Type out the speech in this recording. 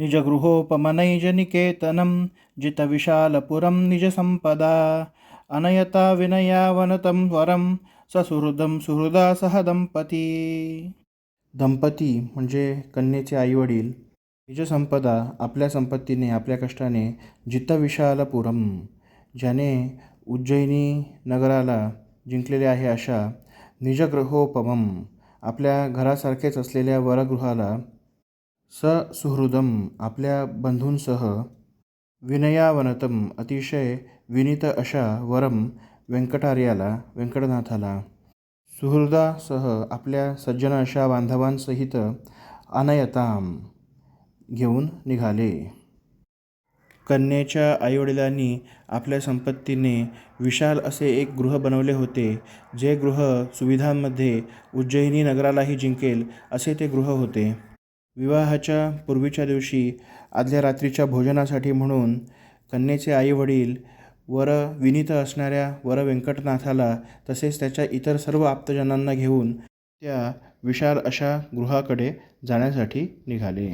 निजगृहोपमनैजनिकेतनं जितविशालपुरं निजसम्पदा अनयता विनयावनतं वरं ससुहृदं सुहृदा सह दंपती दंपती म्हणजे कन्येचे आईवडील निजसंपदा आपल्या संपत्तीने आपल्या कष्टाने जितविशालपुरम ज्याने उज्जैनी नगराला जिंकलेले आहे अशा निजगृहोपमम आपल्या घरासारखेच असलेल्या वरगृहाला ससुहृदम आपल्या बंधूंसह विनयावनतम अतिशय विनीत अशा वरम व्यंकटार्याला व्यंकटनाथाला सुहृदासह आपल्या सज्जन अशा बांधवांसहित अनयताम घेऊन निघाले. कन्येच्या आईवडिलांनी आपल्या संपत्तीने विशाल असे एक गृह बनवले होते जे गृह सुविधांमध्ये उज्जैनी नगरालाही जिंकेल असे ते गृह होते. विवाहाच्या पूर्वीच्या दिवशी आदल्या रात्रीच्या भोजनासाठी म्हणून कन्येचे आईवडील वर विनीत असणाऱ्या वर व्यंकटनाथाला तसेच त्याच्या इतर सर्व आप्तजनांना घेऊन त्या विशाल अशा गृहाकडे जाण्यासाठी निघाले.